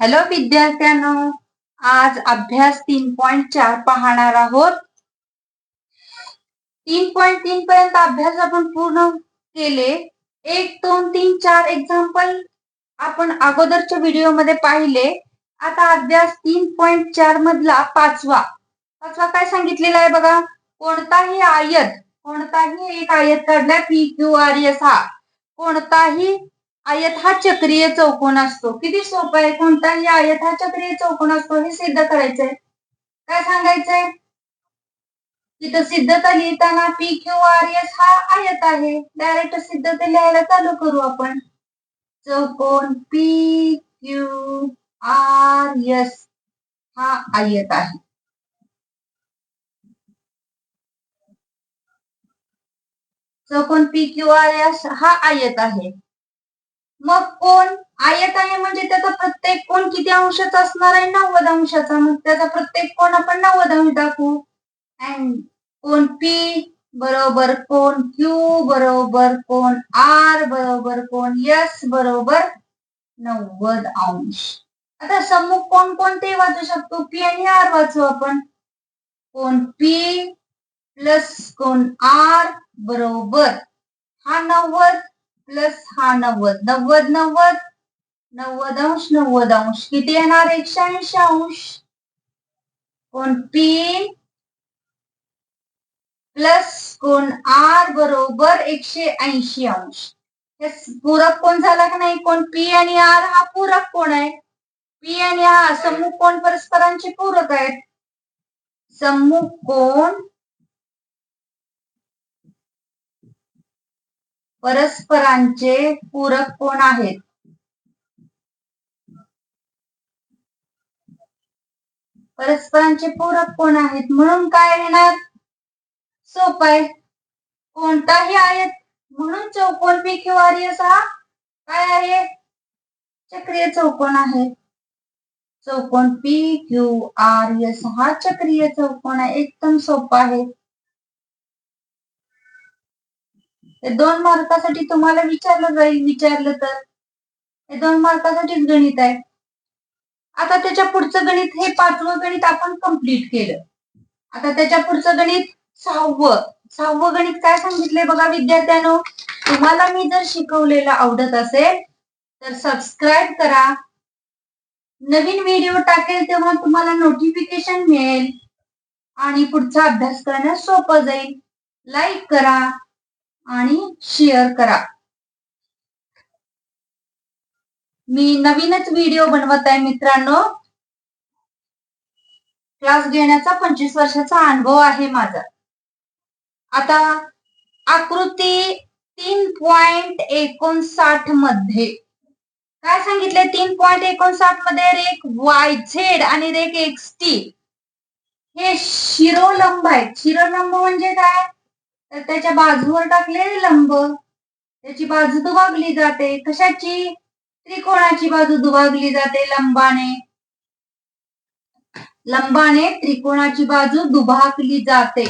Hello विद्यार्थ्यांनो. आज अभ्यास तीन पॉइंट चार पाहणार आहोत. तीन पॉइंट तीन पर्यंत अभ्यास आपण पूर्ण केले. एक दोन तीन चार एक्झाम्पल आपण अगोदरच्या व्हिडिओमध्ये पाहिले. आता अभ्यास तीन पॉइंट चार मधला पाचवा. पाचवा काय सांगितलेला आहे बघा? कोणताही आयत कोणताही एक आयत काढला पी क्यू आर एस हा. कोणताही आयत हा चक्रीय चौकोन असतो. किती सोपं आहे? कोणताही आयत हा चक्रीय चौकोन असतो. हे सिद्ध करायचंय. काय सांगायचंय? तिथं सिद्धता लिहिताना पी क्यू आर एस हा आयत आहे. डायरेक्ट सिद्धता लिहायला चालू करू आपण. चौकोन पी क्यू आर एस हा आयत आहे. चौकोन पी क्यू आर एस हा आयत आहे. मग कोण? आयत आहे म्हणजे त्याचा प्रत्येक कोण किती अंशाचा असणार आहे? नव्वद अंशाचा. मग त्याचा प्रत्येक कोण आपण नव्वद अंश दाखवू? अँड कोण पी बरोबर कोण क्यू बरोबर कोण आर बरोबर कोण यस बरोबर नव्वद अंश. आता समूह कोण कोणते वाचू शकतो? पी आणि आर वाचू आपण. कोण पी प्लस कोण आर बरोबर. हा नव्वद प्लस हा नव्वद. नव्वद नव्वद नव्वद अंश नव्वद अंश. किती येणार? एकशे ऐंशी अंश. कोण? पी प्लस कोण? आर बरोबर एकशे ऐंशी अंश. हे पूरक कोण झाला की नाही? कोण? पी आणि आर हा पूरक कोण आहे? पी आणि आर सम्मुख कोण? परस्परांचे पूरक आहेत. सम्मुख कोण? परस्परांचे पूरक कोण आहेत? परस्परांचे पूरक कोण आहेत? म्हणून काय येणार? सोपाय आहे. कोणताही आयत म्हणून चौकोन पी क्यू आर हा काय आहे? चक्रीय चौकोन आहे. चौकोन पी क्यू आर एस हा चक्रीय चौकोन आहे. एकदम सोपा आहे. हे दोन मार्कासाठी तुम्हाला विचारलं जाईल विचारलं तर. हे दोन मार्कासाठीच गणित आहे. आता त्याच्या पुढचं गणित हे पाचवं गणित आपण कंप्लीट केलं. आता त्याच्या पुढचं गणित सहावं. सहावं गणित काय सांगितलंय बघा विद्यार्थ्यानो? तुम्हाला मी जर शिकवलेलं आवडत असेल तर सबस्क्राईब करा. नवीन व्हिडिओ टाकेल तेव्हा तुम्हाला नोटिफिकेशन मिळेल. आणि पुढचा अभ्यास करण्यास सोपं जाईल. लाईक करा. आणि शेअर करा. मी नवीनच व्हिडिओ बनवत आहे मित्रांनो. क्लास घेण्याचा पंचवीस वर्षाचा अनुभव आहे माझा. आता आकृती तीन पॉइंट एकोणसाठमध्ये. काय सांगितले तीन पॉइंट एकोणसाठमध्ये रेक वाय झेड आणि रेक एक्स टी हे शिरोलंब आहेत. शिरोलंब म्हणजे काय? तर त्याच्या बाजूवर टाकलेले लंब. त्याची बाजू दुभागली जाते. कशाची? त्रिकोणाची बाजू दुभागली जाते लंबाने. लंबाने त्रिकोणाची बाजू दुभागली जाते.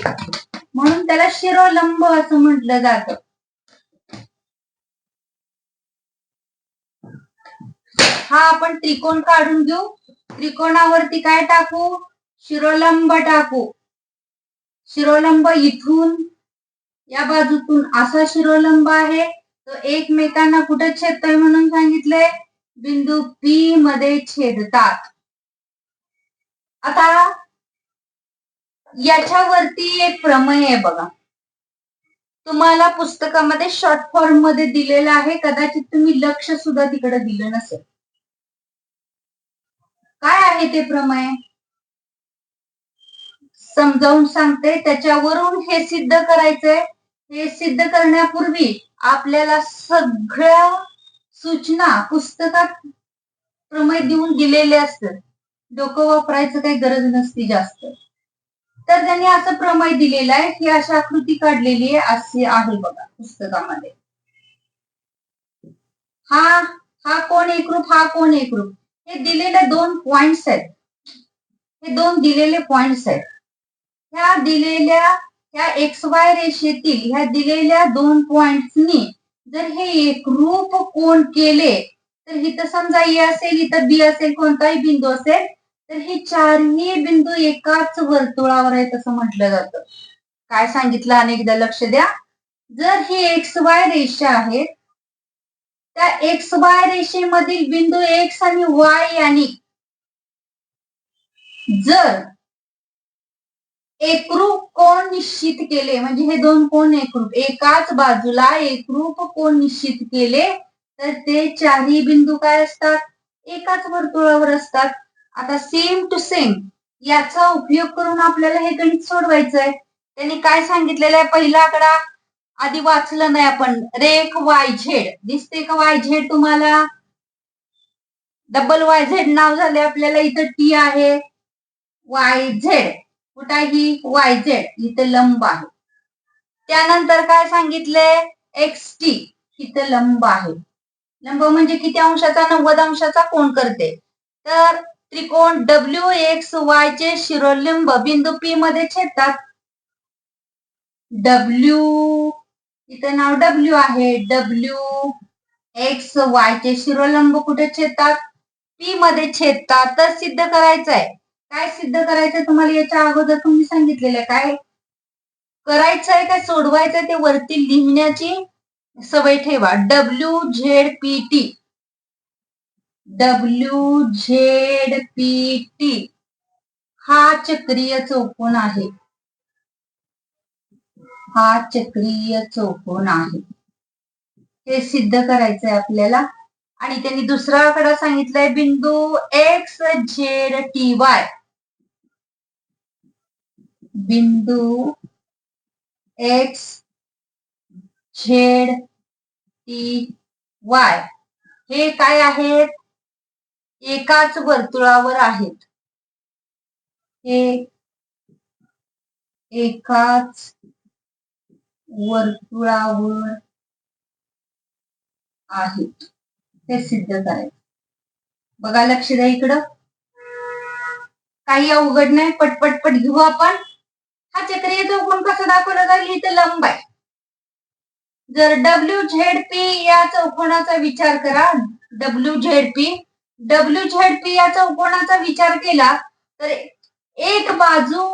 म्हणून त्याला शिरोलंब असं म्हटलं जात. हा आपण त्रिकोण काढून घेऊ. त्रिकोणावरती काय टाकू? शिरोलंब टाकू. शिरोलंब इथून या बाजूतून असा शिरोलंब आहे. तो एकमेकांना कुठे छेदतोय म्हणून सांगितलंय? बिंदू पी मध्ये छेदतात. आता याच्यावरती एक प्रमेय आहे बघा. तुम्हाला पुस्तकामध्ये शॉर्ट फॉर्ममध्ये दिलेलं आहे. कदाचित तुम्ही लक्ष सुद्धा तिकडे दिलं नसेल. काय आहे ते प्रमेय? समजावून सांगते. त्याच्यावरून हे सिद्ध करायचंय. हे सिद्ध करण्यापूर्वी आपल्याला सगळ्या सूचना पुस्तकात प्रमेय देऊन दिलेले असतात. डोकं वापरायचं काही गरज नसती जास्त. तर त्यांनी असं प्रमेय दिलेलं आहे की अशी आकृती काढलेली आहे असे आहे बघा पुस्तकामध्ये. हा हा कोण एकरूप हा कोण एकरूप? हे दिलेले दोन पॉइंट्स आहेत. हे दोन दिलेले पॉइंट्स आहेत. ह्या दिलेल्या ह्या एक्स वाय रेषेतील ह्या दिलेल्या दोन पॉइंट्सनी जर हे एकरूप कोण केले तर इथं समजा ए असेल इथं बी असेल कोणताही बिंदू असेल तर हे चारही बिंदू एकाच वर्तुळावर आहेत असं म्हटलं जातं. काय सांगितलं? अनेकदा लक्ष द्या. जर ही एक्स वाय रेषा आहेत त्या एक्स वाय रेषेमधील बिंदू एक्स आणि वाय यांनी जर एकरूप कोण निश्चित केले? म्हणजे हे दोन कोण एकरूप? एकाच बाजूला एकरूप कोण निश्चित केले? तर ते चारही बिंदू काय असतात? एकाच वर्तुळावर असतात. आता सेम टू सेम याचा उपयोग करून आपल्याला हे गणित सोडवायचं आहे त्यांनी काय सांगितलेलं आहे? पहिला आकडा आधी वाचलं नाही आपण. रेख वाय झेड. दिसते का वाय झेड तुम्हाला? डबल वाय झेड नाव झाले आपल्याला. इथं टी आहे. Y Z. कुठं आहे ही वाय झेड इथं लंब आहे. त्यानंतर काय सांगितले? एक्स टी इथं लंब आहे. लंब म्हणजे किती अंशाचा? नव्वद अंशाचा कोण करते? तर त्रिकोण डब्ल्यू एक्स वाय चे शिरोलिंब बिंदू पी मध्ये छेदतात. डब्ल्यू इथं नाव डब्ल्यू आहे. डब्ल्यू एक्स वाय चे शिरोलंब कुठे छेदतात? पी मध्ये छेदतात. तर सिद्ध करायचं आहे काय सिद्ध करायचं तुम्हाला याच्या अगोदर तुम्ही सांगितलेलं काय करायचं आहे काय सोडवायचं ते वरती लिहिण्याची सवय ठेवा. W Z P T W Z P T हा चक्रीय चौकोन आहे. हा चक्रीय चौकोन आहे. हे सिद्ध करायचंय आपल्याला. आणि त्यांनी दुसरा आकडा सांगितलाय बिंदू एक्स झेड टी वाय बिंदू एक्स झेड टी वाय हे काय आहेत? एकाच वर्तुळावर आहेत. हे एकाच वर्तुळावर आहेत. हे सिद्ध करायचं. बघा लक्ष द्या इकडं. काही अवघड नाही. पटपटपट घेऊ आपण. हा चौकोन कसं दाखवलं जाईल? इथं लंब आहे. जर डब्ल्यू झेड पी या चौकोनाचा विचार करा. W Z P W Z P या चौकोनाचा विचार केला तर एक बाजू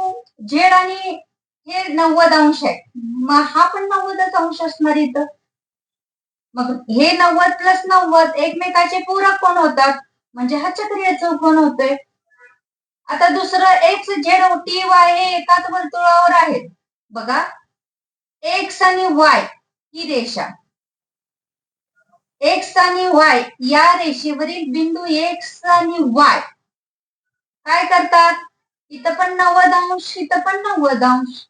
झेड आणि हे नव्वद अंश आहे. मग हा पण नव्वदच अंश असणार इथं. मग हे नव्वद प्लस नव्वद एकमेकाचे पूरक कोण होतात? म्हणजे हा चक्रीय चौकोन होतोय. आता दुसरं एक्स झेड टी वाय हे एकाच वर्तुळावर आहेत. बघा. एक्स आणि वाय ही रेषा. एक्स आणि वाय या रेषेवरील बिंदू एक्स आणि वाय काय करतात? इथं पण नव्वद अंश इथं पण नव्वद अंश.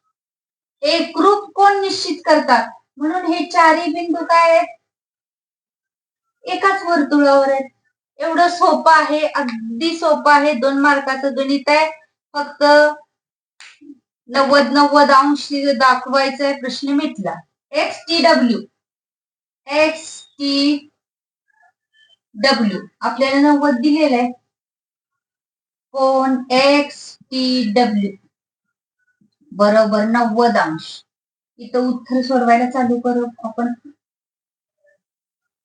एकरूप कोण निश्चित करतात? म्हणून हे चारही बिंदू काय आहेत? एकाच वर्तुळावर आहेत. एवढं सोपं आहे अगदी सोपं आहे. दोन मार्काचं गणित आहे. फक्त नव्वद नव्वद अंश दाखवायचा प्रश्न मिटला. X T W X T W आपल्याला नव्वद दिलेला आहे. कोण? एक्स टी डब्ल्यू बरोबर नव्वद अंश. इथं उत्तर सोडवायला चालू करू आपण.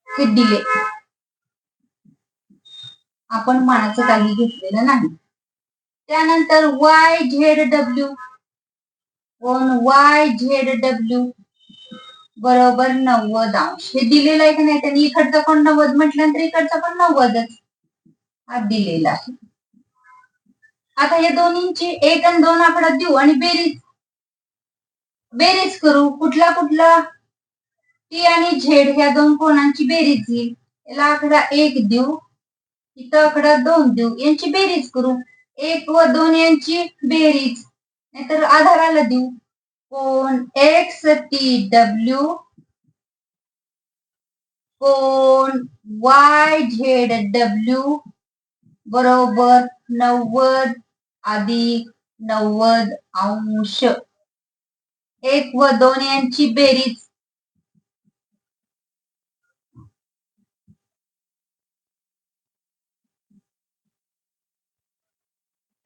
हे दिले आपण मानाचं काही घेतलेलं नाही. त्यानंतर वाय झेड डब्ल्यू कोण वाय झेड डब्ल्यू बरोबर नव्वद अंश. हे दिलेलं आहे का नाही? त्यांनी इकडचं पण नव्वद म्हटल्यानंतर इकडचं पण नव्वदच. हा दिलेला आहे. आता या दोन्हींची एक आणि दोन आकडा देऊ आणि बेरीज. बेरीज करू. कुठला कुठला? टी आणि झेड ह्या दोन कोणांची बेरीज येईल. याला आकडा एक देऊ. इथं आकडा दोन देऊ. यांची बेरीज करू. एक व दोन यांची बेरीज. नाहीतर आधाराला देऊ. कोण एक्स टी डब्ल्यू कोण वाय झेड डब्ल्यू बरोबर नव्वद अधिक नव्वद अंश. एक व दोन यांची बेरीज.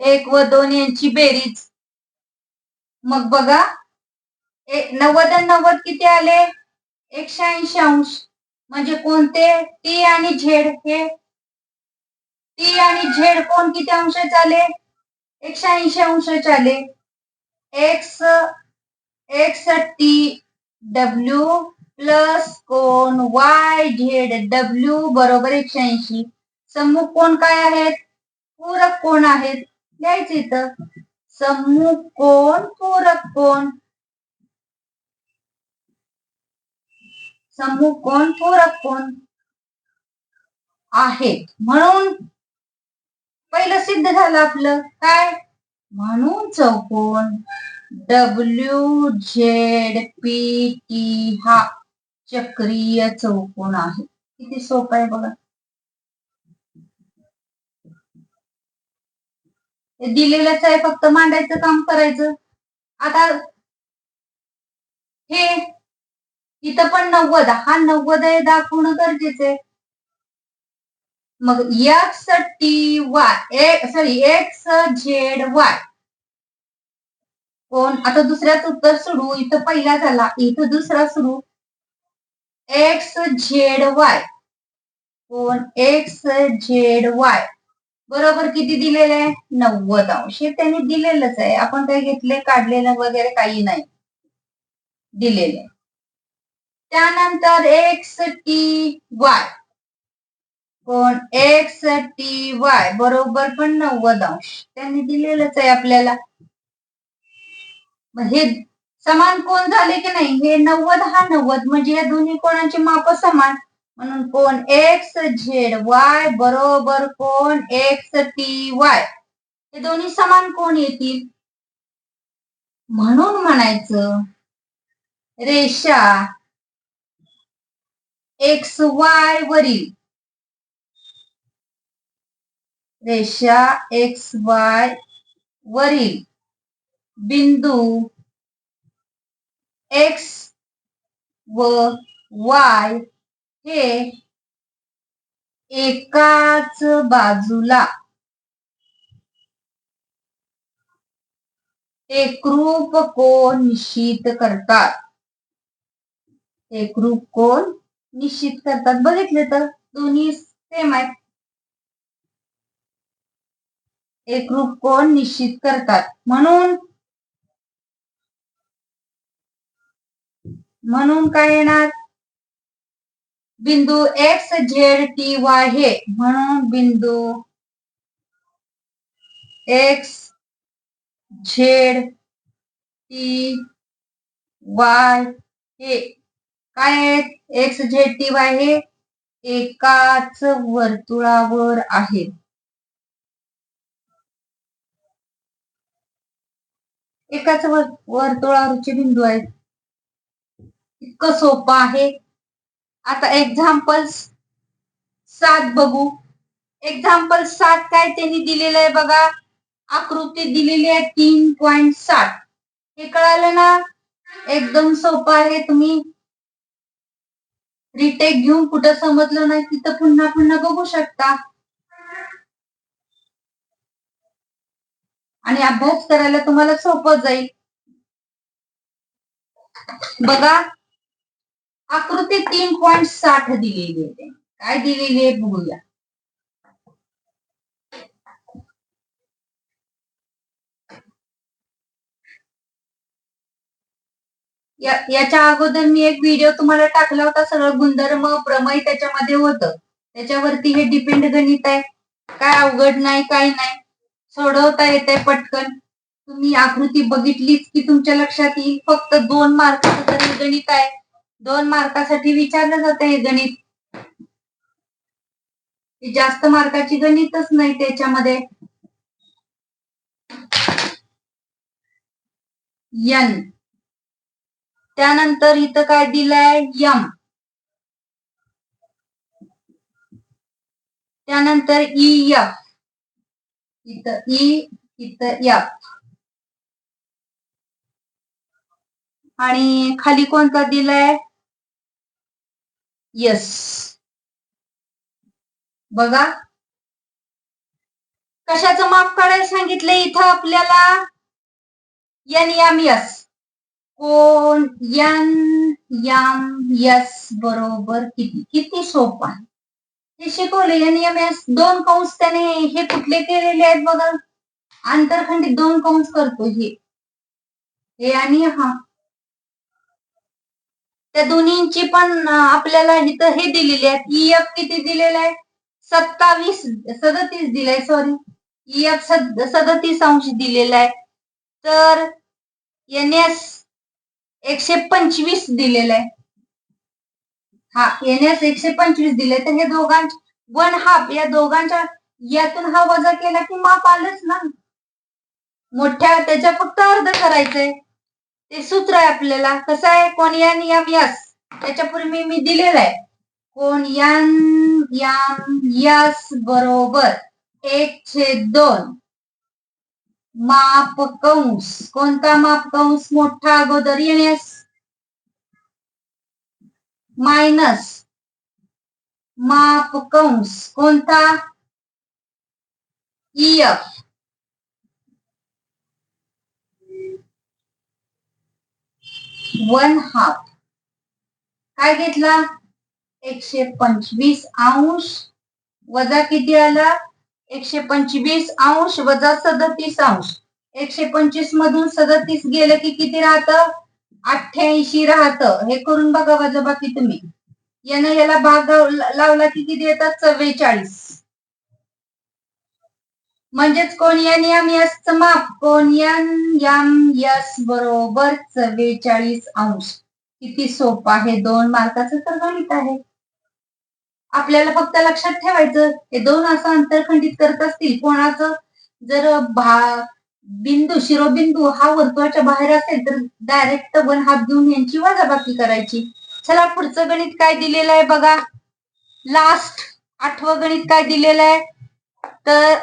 एक व दोन यांची बेरीज. मग बघा नव्वद आणि नव्वद किती आले? एकशे ऐंशी अंश. म्हणजे कोणते? टी आणि झेड हे. टी आणि झेड कोण किती अंश आले? एकशे ऐंशी अंशाचे आले. X X T W plus कोण? वाय झेड डब्ल्यू बरोबर एकशे ऐंशी. समूह कोण काय आहेत? पूरक कोण आहेत? लिहायचं इथं? समूह कोण पूरक कोण? समूह कोण पूरक कोण? आहेत म्हणून पहिलं सिद्ध झालं आपलं. काय? म्हणून चौकोन. डब्ल्यू झेड पी टी हा चक्रीय चौकोन आहे. किती सोपं आहे बघा. दिलेलंच आहे फक्त मांडायचं काम करायचं? आता हे इथं पण नव्वद हा नव्वद आहे दाखवणं गरजेचं आहे. मग X T Y sorry X Z Y कोण? आता दुसऱ्याच उत्तर सुरू इथं पहिला झाला. इथं दुसरा सुरू एक्स झेड वाय कोण? एक्स झेड वाय बरोबर किती दिलेलं आहे? नव्वद अंश. हे त्यांनी दिलेलंच आहे. आपण काय घेतले? काढलेलं वगैरे काही नाही. दिलेले. त्यानंतर एक्स टी वाय. कोण एक्स टी वाय बरोबर पण नव्वद अंश. त्यांनी दिलेलंच आहे आपल्याला. हे समान कोण झाले की नाही? हे नव्वद हा नव्वद. म्हणजे या दोन्ही कोणाची माप समान? म्हणून कोण? एक्स झेड वाय बरोबर कोण? एक्स टी वाय हे दोन्ही समान कोण येतील? म्हणून म्हणायचं रेषा एक्स वाय वरील. रेषा एक्स वाय वरील. बिंदू एक्स व वाय हे एकाच बाजूला. एकरूप कोण निश्चित करतात? एकरूप कोण निश्चित करतात? बघितले तर दोन्ही सेम आहेत. एकरूप कोण निश्चित करतात? म्हणून म्हणून काय येणार? बिंदू एक्स झेड टी वाय हे. म्हणून बिंदू एक्स झेड टी वाय हे. काय आहेत एक्स झेड टी वाय हे एकाच वर्तुळावर आहेत एकाच वर्तुळावरचे बिंदू आहेत. इतकं सोपं आहे. आता एक्झाम्पल सात बघू. एक्झाम्पल सात काय त्यांनी दिलेलं आहे बघा. आकृती दिलेली आहे तीन पॉइंट सात. हे कळालं ना? एकदम सोपं आहे तुम्ही. रिटेक घेऊन कुठं समजलं नाही तिथं पुन्हा पुन्हा बघू शकता. आणि अभ्यास करायला तुम्हाला सोपं जाईल. बघा. आकृती तीन पॉइंट साठ दिलेली आहे काय दिलेली आहे बघूया. याच्या अगोदर मी एक व्हिडिओ तुम्हाला टाकला होता सगळं गुणधर्म प्रमय त्याच्यामध्ये होतं. त्याच्यावरती हे डिपेंड गणित आहे. काय अवघड नाही काय नाही. सोडवता येते पटकन. तुम्ही आकृती बघितलीच की तुमच्या लक्षात येईल. फक्त दोन मार्काचं तरी गणित आहे. दोन मार्कासाठी विचारलं जात हे गणित. जास्त मार्काची गणितच नाही त्याच्यामध्ये. यन. त्यानंतर इथं काय दिलंय? यम. त्यानंतर ई एफ इथं ई इथं एफ आणि खाली कोणता दिलाय? यस बघा. कशाचं माप काढायला सांगितलंय इथं आपल्याला? एन एम यस कोण? यन यम यस बरोबर. किती किती सोपं आहे. हे शिकवले एन एम एस दोन कंस त्याने हे कुठले केलेले आहेत बघा. आंतरखंडित दोन कंस करतो हे. हे आणि हा. त्या दोन्हींची पण आपल्याला इथं हे दिलेले आहेत. ई एफ किती दिलेलं आहे? सत्तावीस सदतीस दिलंय सॉरी ई एफ सदतीस अंश दिलेला आहे. तर एन एस एकशे पंचवीस दिलेला आहे. हा एन एस एकशे पंचवीस दिले तर हे दोघांच्या वन हाफ या दोघांच्या यातून हा वजा केला की माप आलंच ना. मोठ्या त्याच्या फक्त अर्ध करायचंय. ते सूत्र आहे आपल्याला. कसं आहे? कोण यान यम यस. त्याच्यापूर्वी मी मी दिलेलं आहे. कोण यान यम यस बरोबर. एक छेद दोन. माप कंस. कोणता माप कंस? मोठा अगोदर येण्यास. मायनस. माप कंस. कोणता? E F one half. काय घेतला? एकशे पंचवीस अंश वजा किती आला? एकशे पंचवीस अंश वजा सदतीस अंश. एकशे पंचवीस मधून सदतीस गेलं की किती राहतं? अठ्ठ्याऐंशी राहतं. हे करून बघा वजा बाकी तुम्ही यानं याला भाग लाव- लावला की किती येतात? चव्वेचाळीस. म्हणजेच कोण यन यम यस माप कोण यन यम यस बरोबर चव्वेचाळीस अंश. किती सोपं आहे? दोन मार्काचं तर गणित आहे. आपल्याला फक्त लक्षात ठेवायचं हे दोन असं अंतरखंडित करत असतील कोणाचं? जर भा बिंदू शिरोबिंदू हा वर्तुळाच्या बाहेर असेल तर डायरेक्ट वन हाफ घेऊन यांची वजाबाकी करायची. चला पुढचं गणित काय दिलेलं आहे बघा. लास्ट आठवं गणित काय दिलेलं आहे? तर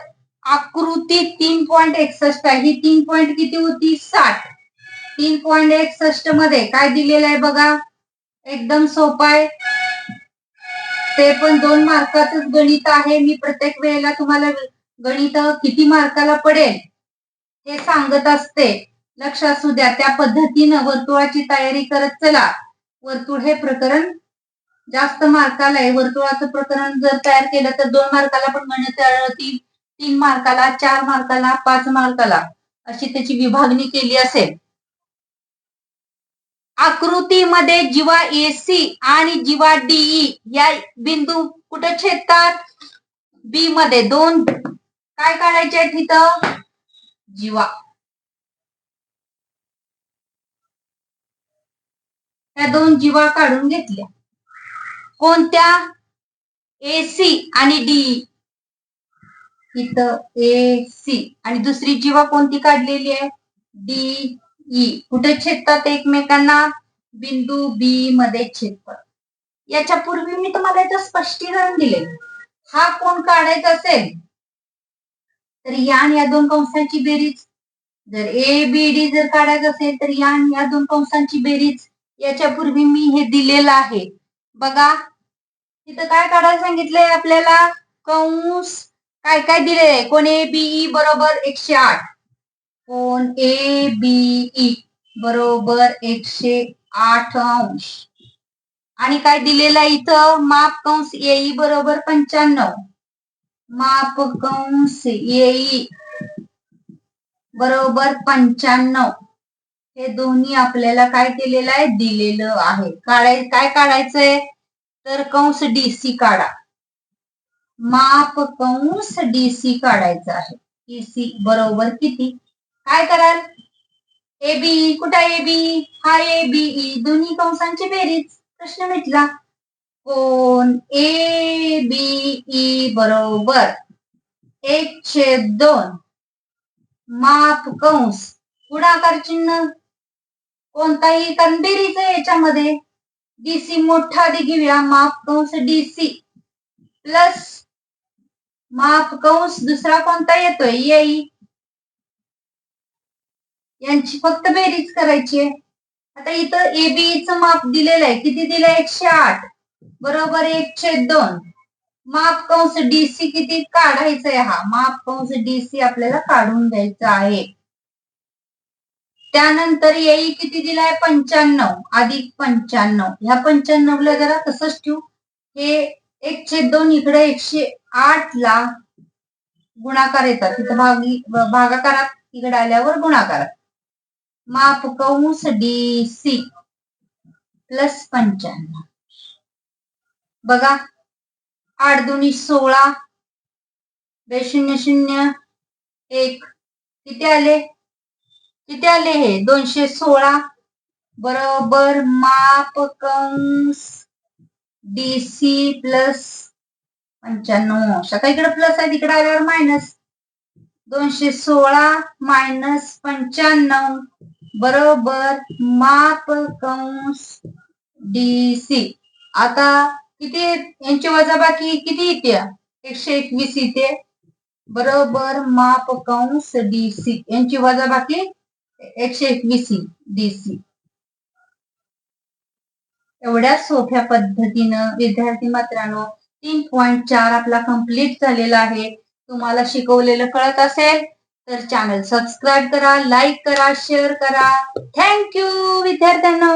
आकृती तीन पॉईंट एकसष्ट आहे. ही तीन पॉईंट किती होती? साठ. तीन पॉईंट एकसष्टमध्ये काय दिलेलं आहे बघा? एकदम सोपं आहे. ते पण दोन मार्कातच गणित आहे. मी प्रत्येक वेळेला तुम्हाला गणित किती मार्काला पडेल हे सांगत असते. लक्ष असू द्या. त्या पद्धतीनं वर्तुळाची तयारी करत चला. वर्तुळ हे प्रकरण जास्त मार्काला आहे. वर्तुळाचं प्रकरण जर तयार केलं तर दोन मार्काला पण गणित तीन मार्काला चार मार्काला पाच मार्काला अशी त्याची विभागणी केली असेल. आकृतीमध्ये जीवा एसी आणि जीवा डीई या बिंदू कुठे छेदतात? बी मध्ये. दोन काय काढायचे आहेत इथं? जीवा. त्या दोन जीवा काढून घेतल्या. कोणत्या? एसी आणि डीई इथं ए सी. आणि दुसरी जीवा कोणती काढलेली आहे? D E. कुठे छेदतात एकमेकांना? बिंदू बी मध्ये छेदतात. याच्या पूर्वी मी तुम्हाला इथं स्पष्टीकरण दिले हा कोण काढायचा असेल? तर या आणि या दोन कंसांची बेरीज. जर ए बी डी जर काढायचं असेल तर या आणि या दोन कंसांची बेरीज. याच्या पूर्वी मी हे दिलेलं आहे. बघा. तिथं काय काढायला सांगितलंय आपल्याला? कंस काय काय दिलेलं आहे कोण ए बीई बरोबर एकशे आठ? कोण ए बीई बरोबर एकशे आठ अंश? आणि काय दिलेलं आहे इथं? माप कंस येई बरोबर पंच्याण्णव. माप कंस येई बरोबर पंच्याण्णव. हे दोन्ही आपल्याला काय केलेलं आहे? दिलेलं आहे. काढाय काय काढायचंय? तर कंस डीसी काढा. माप कंस डीसी काढायचा आहे. डीसी बरोबर किती? काय कराल? ए बी कुठं ए बी हा ए बीई e, दोन्ही कंसांची बेरीज. प्रश्न मिटला. कोण? ए बीई e बरोबर. एक छेद दोन. माप कंस. गुणाकार चिन्ह. कोणताही कारण बेरीज आहे याच्यामध्ये. डीसी मोठा आधी घेऊया. माप कंस डीसी प्लस माप कंस दुसरा कोणता येतोय? येई. यांची फक्त बेरीज करायची आहे. आता इथं एबीचं माप दिलेलं आहे. किती दिलंय? एकशे आठ. बरोबर एक छेद दोन. माप कंस डीसी किती? काढायचंय आहे हा. माप कंस डीसी आपल्याला काढून द्यायचं आहे. त्यानंतर येई किती दिलाय? पंच्याण्णव. अधिक पंच्याण्णव. ह्या पंच्याण्णवला जरा तसंच ठेवू. हे एकशे दोन इकडे एकशे आठ ला गुणाकार येतात. तिथं भागी भागाकारात इकडे आल्यावर गुणाकारात माप कंस डी सी प्लस पंच्याण्णव. बघा. आठ दोन्ही सोळा. बे शून्य शून्य. एक. किती आले? किती आले हे? दोनशे सोळा. बरोबर माप कंस डी सी प्लस पंच्याण्णव. शका इकडे प्लस आहे तिकडे आल्यावर मायनस दोनशे सोळा मायनस पंच्याण्णव. बरोबर माप कंस डी सी आता किती यांची वजाबाकी किती येते? एकशे एकवीस येते. बरोबर माप कंस डी सी यांची वजाबाकी एकशे एकवीस डी सी एवढ्या सोप्या पद्धतीनं विद्यार्थी मित्रांनो तीन पॉईंट चार आपला कंप्लीट झालेला आहे. तुम्हाला शिकवलेलं कळत असेल तर चॅनल सबस्क्राईब करा लाईक करा शेअर करा. थँक्यू विद्यार्थ्यांना!